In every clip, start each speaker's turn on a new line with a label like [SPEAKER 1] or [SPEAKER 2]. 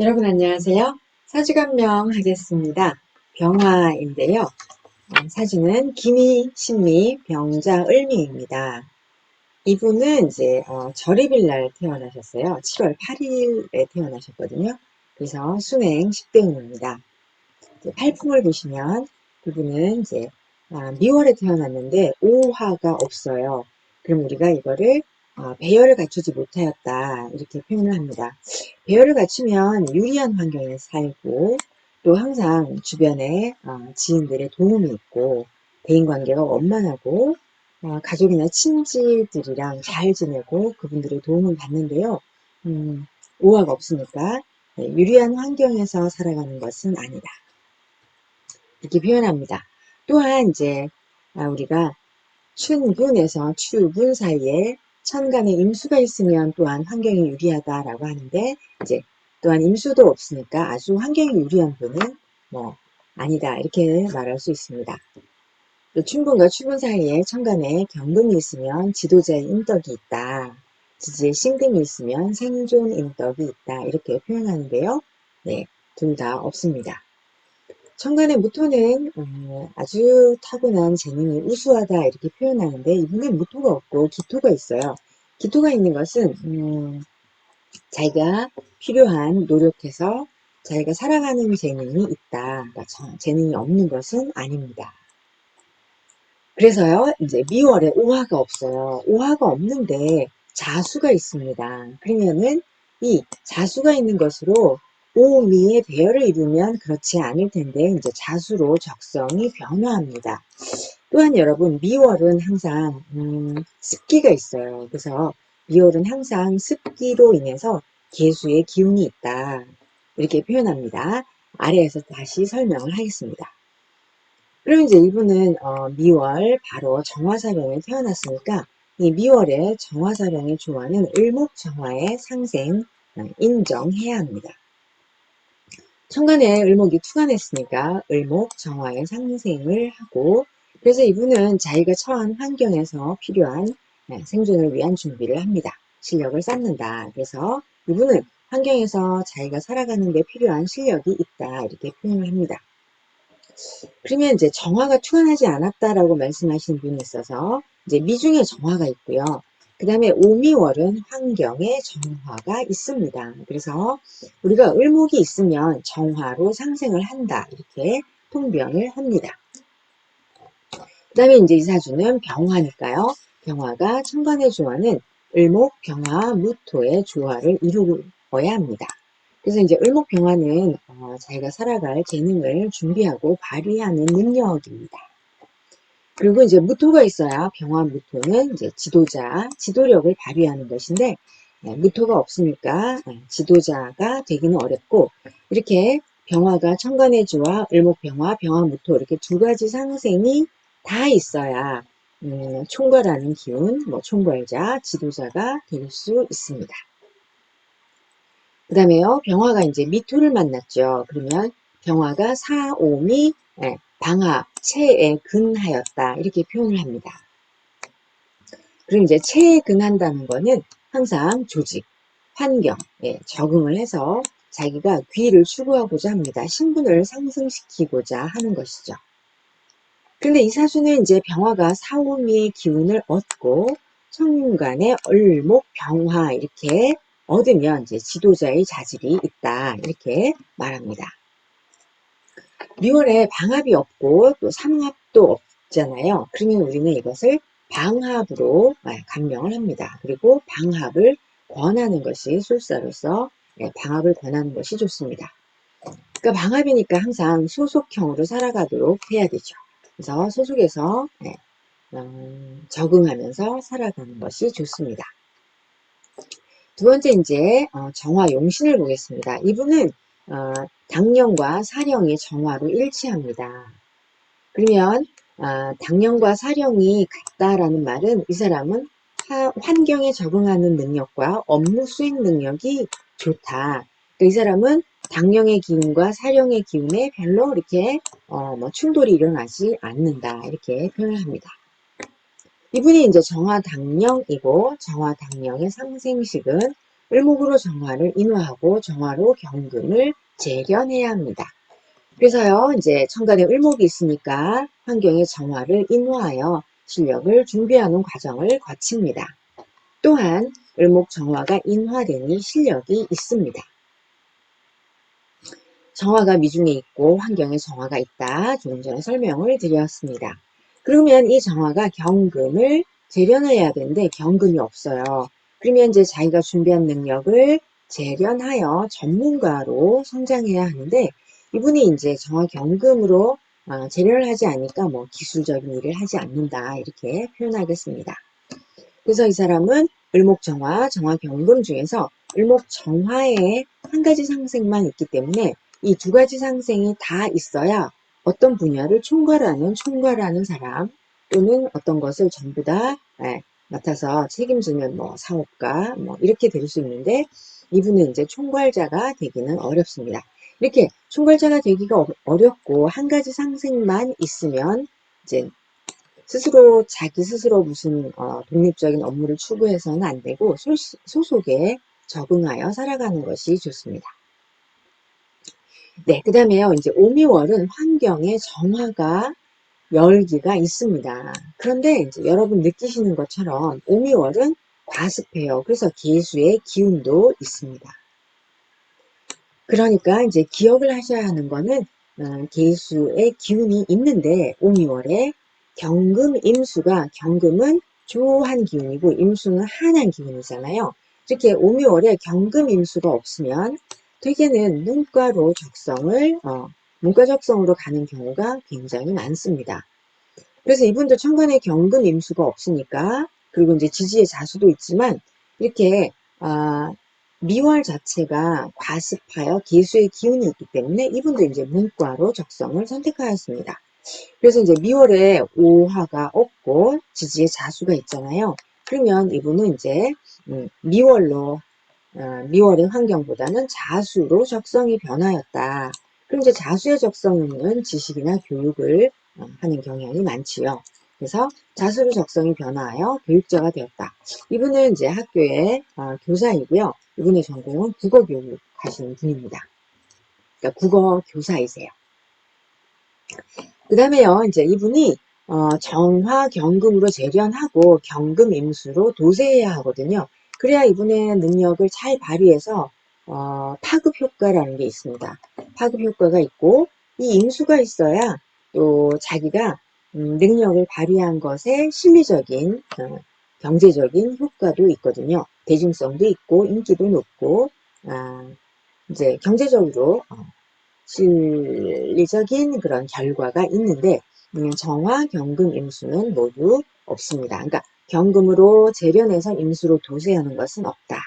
[SPEAKER 1] 여러분 안녕하세요. 사주간명 하겠습니다. 병화인데요. 어, 사주는 기미, 신미, 병자, 을미입니다. 이분은 이제 어, 절입일 날 태어나셨어요. 7월 8일에 태어나셨거든요. 그래서 순행 10대운입니다. 팔풍을 보시면 그분은 이제 아, 미월에 태어났는데 오화가 없어요. 그럼 우리가 이거를 어, 배열을 갖추지 못하였다 이렇게 표현을 합니다. 배열을 갖추면 유리한 환경에 살고 또 항상 주변에 어, 지인들의 도움이 있고 대인관계가 원만하고 어, 가족이나 친지들이랑 잘 지내고 그분들의 도움을 받는데요. 음, 오화가 없으니까 네, 유리한 환경에서 살아가는 것은 아니다. 이렇게 표현합니다. 또한 이제 아, 우리가 춘분에서 추분 사이에 천간에 임수가 있으면 또한 환경이 유리하다라고 하는데 이제 또한 임수도 없으니까 아주 환경이 유리한 분은 뭐 아니다 이렇게 말할 수 있습니다. 춘분과 추분 사이에 천간에 경금이 있으면 지도자의 인덕이 있다. 지지에 신금이 있으면 생존 인덕이 있다. 이렇게 표현하는데요. 네, 둘 다 없습니다. 천간의 무토는 음, 아주 타고난 재능이 우수하다 이렇게 표현하는데 이분은 무토가 없고 기토가 있어요. 기토가 있는 것은 음, 자기가 필요한 노력해서 자기가 살아가는 재능이 있다. 그러니까 재능이 없는 것은 아닙니다. 그래서요, 이제 미월에 오화가 없어요. 오화가 없는데 자수가 있습니다. 그러면은 이 자수가 있는 것으로 오미의 배열을 이루면 그렇지 않을 텐데 이제 자수로 적성이 변화합니다. 또한 여러분 미월은 항상 음, 습기가 있어요. 그래서 미월은 항상 습기로 인해서 개수의 기운이 있다. 이렇게 표현합니다. 아래에서 다시 설명을 하겠습니다. 그럼 이제 이분은 어, 미월 바로 정화사령에 태어났으니까 이 미월에 정화사령에 좋아하는 을목정화의 상생 어, 인정해야 합니다. 천간에 을목이 투간했으니까 을목 정화의 상생을 하고 그래서 이분은 자기가 처한 환경에서 필요한 네, 생존을 위한 준비를 합니다. 실력을 쌓는다. 그래서 이분은 환경에서 자기가 살아가는 데 필요한 실력이 있다. 이렇게 표현을 합니다. 그러면 이제 정화가 투간하지 않았다라고 말씀하신 분이 있어서 이제 미중에 정화가 있고요. 그 다음에 오미월은 환경에 정화가 있습니다. 그래서 우리가 을목이 있으면 정화로 상생을 한다. 이렇게 통변을 합니다. 그 다음에 이제 이 사주는 병화니까요. 병화가 천간의 조화는 을목, 병화, 무토의 조화를 이루어야 합니다. 그래서 이제 을목 병화는 어, 자기가 살아갈 재능을 준비하고 발휘하는 능력입니다. 그리고 이제 무토가 있어야 병화 무토는 이제 지도자, 지도력을 발휘하는 것인데 네, 무토가 없으니까 네, 지도자가 되기는 어렵고 이렇게 병화가 천간의 주와 을목병화, 병화무토 이렇게 두 가지 상생이 다 있어야 음, 총괄하는 기운, 뭐 총괄자, 지도자가 될 수 있습니다. 그 다음에요, 병화가 이제 미토를 만났죠. 그러면 병화가 사오미 네, 방합, 체에 근하였다. 이렇게 표현을 합니다. 그럼 이제 체에 근한다는 거는 항상 조직, 환경에 적응을 해서 자기가 귀를 추구하고자 합니다. 신분을 상승시키고자 하는 것이죠. 근데 이 사주는 이제 병화가 사오미의 기운을 얻고 천간의 얼목 병화 이렇게 얻으면 이제 지도자의 자질이 있다 이렇게 말합니다. 6월에 방합이 없고 또 삼합도 없잖아요. 그러면 우리는 이것을 방합으로 네, 감명을 합니다. 그리고 방합을 권하는 것이 술사로서 네, 방합을 권하는 것이 좋습니다. 그러니까 방합이니까 항상 소속형으로 살아가도록 해야 되죠. 그래서 소속에서 네, 음, 적응하면서 살아가는 것이 좋습니다. 두 번째 이제 어, 정화 용신을 보겠습니다. 이분은 어, 당령과 사령이 정화로 일치합니다. 그러면 어, 당령과 사령이 같다라는 말은 이 사람은 하, 환경에 적응하는 능력과 업무 수행 능력이 좋다. 그러니까 이 사람은 당령의 기운과 사령의 기운에 별로 이렇게 어, 뭐 충돌이 일어나지 않는다 이렇게 표현을 합니다. 이분이 이제 정화당령이고 정화당령의 상생식은 을목으로 정화를 인화하고 정화로 경금을 재련해야 합니다. 그래서요, 이제 천간에 을목이 있으니까 환경의 정화를 인화하여 실력을 준비하는 과정을 거칩니다. 또한 을목 정화가 인화되니 실력이 있습니다. 정화가 미중에 있고 환경에 정화가 있다. 조금 전에 설명을 드렸습니다. 그러면 이 정화가 경금을 재련해야 되는데 경금이 없어요. 그러면 이제 자기가 준비한 능력을 재련하여 전문가로 성장해야 하는데 이분이 이제 정화 경금으로 어, 재련을 하지 않으니까 뭐 기술적인 일을 하지 않는다 이렇게 표현하겠습니다. 그래서 이 사람은 을목정화, 정화경금 중에서 을목정화에 한 가지 상생만 있기 때문에 이 두 가지 상생이 다 있어야 어떤 분야를 총괄하는 총괄하는 사람 또는 어떤 것을 전부 다 예, 맡아서 책임지는 뭐 사업가 뭐 이렇게 될 수 있는데 이분은 이제 총괄자가 되기는 어렵습니다. 이렇게 총괄자가 되기가 어렵고 한 가지 상생만 있으면 이제 스스로 자기 스스로 무슨 어, 독립적인 업무를 추구해서는 안 되고 소, 소속에 적응하여 살아가는 것이 좋습니다. 네, 그 다음에요. 이제 오미월은 환경에 정화가 열기가 있습니다. 그런데 이제 여러분 느끼시는 것처럼 오미월은 과습해요. 그래서 개수의 기운도 있습니다. 그러니까 이제 기억을 하셔야 하는 거는 어, 개수의 기운이 있는데 오미월에 경금 임수가 경금은 조한 기운이고 임수는 한한 기운이잖아요. 이렇게 오미월에 경금 임수가 없으면 되게는 문과로 적성을 어, 문과 적성으로 가는 경우가 굉장히 많습니다. 그래서 이분도 천간에 경금 임수가 없으니까 그리고 이제 지지의 자수도 있지만 이렇게 아, 미월 자체가 과습하여 개수의 기운이 있기 때문에 이분도 이제 문과로 적성을 선택하였습니다. 그래서 이제 미월에 오화가 없고 지지의 자수가 있잖아요. 그러면 이분은 이제 음, 미월로 어, 미월의 환경보다는 자수로 적성이 변하였다. 그럼 이제 자수의 적성은 지식이나 교육을 어, 하는 경향이 많지요. 그래서 자수로 적성이 변화하여 교육자가 되었다. 이분은 이제 학교의 어, 교사이고요. 이분의 전공은 국어 교육 하시는 분입니다. 그러니까 국어 교사이세요. 그 다음에요, 이제 이분이 어, 정화 경금으로 재련하고 경금 임수로 도세해야 하거든요. 그래야 이분의 능력을 잘 발휘해서 어, 파급 효과라는 게 있습니다. 파급 효과가 있고 이 임수가 있어야 또 자기가 음, 능력을 발휘한 것에 실리적인 어, 경제적인 효과도 있거든요. 대중성도 있고 인기도 높고 아, 이제 경제적으로 어, 실리적인 그런 결과가 있는데 음, 정화, 경금, 임수는 모두 없습니다. 그러니까 경금으로 재련해서 임수로 도세하는 것은 없다.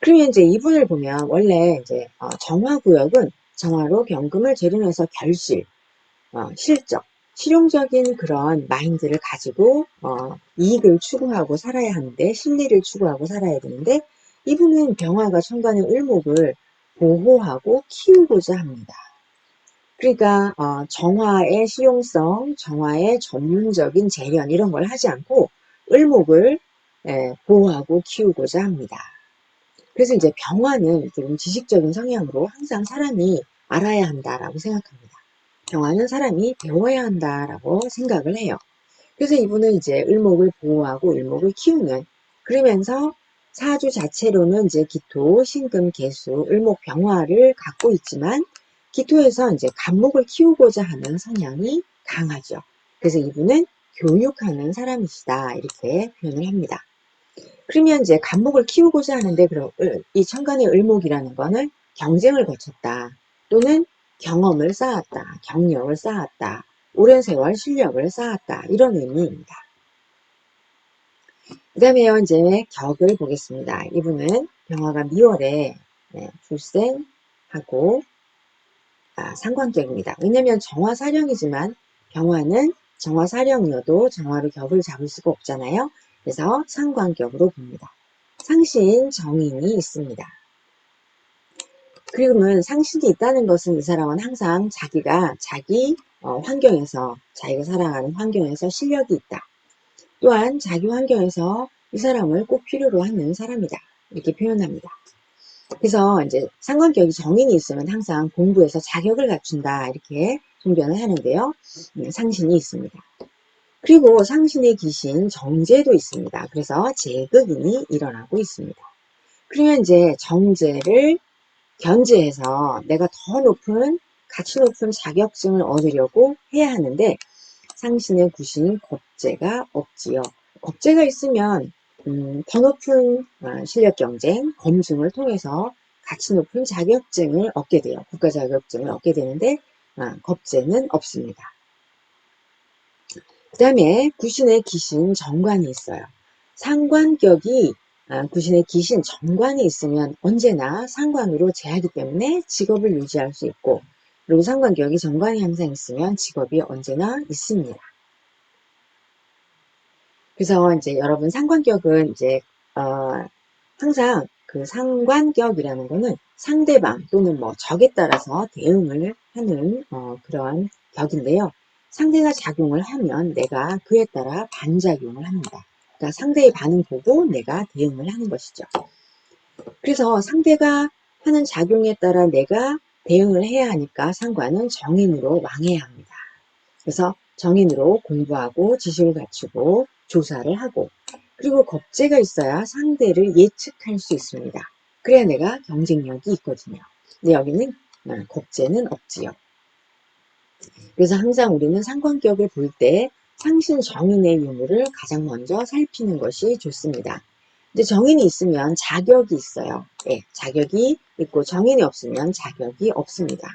[SPEAKER 1] 그러면 이제 이분을 보면 원래 이제 어, 정화구역은 정화로 경금을 재련해서 결실, 어, 실적, 실용적인 그런 마인드를 가지고 어, 이익을 추구하고 살아야 하는데 실리를 추구하고 살아야 되는데 이분은 병화가 천간의 을목을 보호하고 키우고자 합니다. 그러니까 어, 정화의 실용성, 정화의 전문적인 재련 이런 걸 하지 않고 을목을 예, 보호하고 키우고자 합니다. 그래서 이제 병화는 좀 지식적인 성향으로 항상 사람이 알아야 한다라고 생각합니다. 병화는 사람이 배워야 한다라고 생각을 해요. 그래서 이분은 이제 을목을 보호하고 을목을 키우는 그러면서 사주 자체로는 이제 기토, 신금, 개수, 을목, 병화를 갖고 있지만 기토에서 이제 간목을 키우고자 하는 성향이 강하죠. 그래서 이분은 교육하는 사람이시다 이렇게 표현을 합니다. 그러면 이제 간목을 키우고자 하는데 이 천간의 을목이라는 거는 경쟁을 거쳤다 또는 경험을 쌓았다 경력을 쌓았다 오랜 세월 실력을 쌓았다 이런 의미입니다. 그 다음에요 이제 격을 보겠습니다. 이분은 병화가 미월에 네, 출생하고 아, 상관격입니다. 왜냐하면 정화사령이지만 병화는 정화사령이어도 정화로 격을 잡을 수가 없잖아요. 그래서 상관격으로 봅니다. 상신 정인이 있습니다. 그러면 상신이 있다는 것은 이 사람은 항상 자기가 자기 어, 환경에서 자기가 살아가는 환경에서 실력이 있다. 또한 자기 환경에서 이 사람을 꼭 필요로 하는 사람이다. 이렇게 표현합니다. 그래서 이제 상관격이 정인이 있으면 항상 공부에서 자격을 갖춘다 이렇게 종변을 하는데요. 음, 상신이 있습니다. 그리고 상신의 기신 정제도 있습니다. 그래서 제극인이 일어나고 있습니다. 그러면 이제 정제를 견제해서 내가 더 높은 가치 높은 자격증을 얻으려고 해야 하는데 상신의 구신 겁재가 없지요. 겁재가 있으면 음, 더 높은 어, 실력 경쟁, 검증을 통해서 가치 높은 자격증을 얻게 돼요. 국가 자격증을 얻게 되는데 어, 겁재는 없습니다. 그 다음에 구신의 기신 정관이 있어요. 상관격이 아, 구신의 기신 정관이 있으면 언제나 상관으로 제하기 때문에 직업을 유지할 수 있고 그리고 상관격이 정관이 항상 있으면 직업이 언제나 있습니다. 그래서 이제 여러분 상관격은 이제 어, 항상 그 상관격이라는 거는 상대방 또는 뭐 적에 따라서 대응을 하는 어, 그런 격인데요. 상대가 작용을 하면 내가 그에 따라 반작용을 합니다. 그러니까 상대의 반응 보고 내가 대응을 하는 것이죠. 그래서 상대가 하는 작용에 따라 내가 대응을 해야 하니까 상관은 정인으로 왕해야 합니다. 그래서 정인으로 공부하고 지식을 갖추고 조사를 하고 그리고 겁재가 있어야 상대를 예측할 수 있습니다. 그래야 내가 경쟁력이 있거든요. 근데 여기는 어, 겁재는 없지요. 그래서 항상 우리는 상관격을 볼 때 상신 정인의 유무를 가장 먼저 살피는 것이 좋습니다. 근데 정인이 있으면 자격이 있어요. 네, 자격이 있고 정인이 없으면 자격이 없습니다.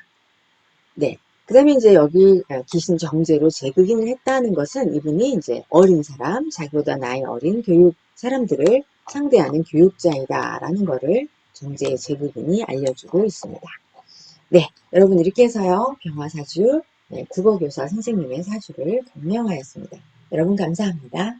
[SPEAKER 1] 네. 그 다음에 이제 여기 어, 기신 정제로 재극인을 했다는 것은 이분이 이제 어린 사람, 자기보다 나이 어린 교육 사람들을 상대하는 교육자이다라는 거를 정제의 재극인이 알려주고 있습니다. 네, 여러분 이렇게 해서요 병화사주 네, 국어교사 선생님의 사주를 변명하였습니다. 여러분 감사합니다.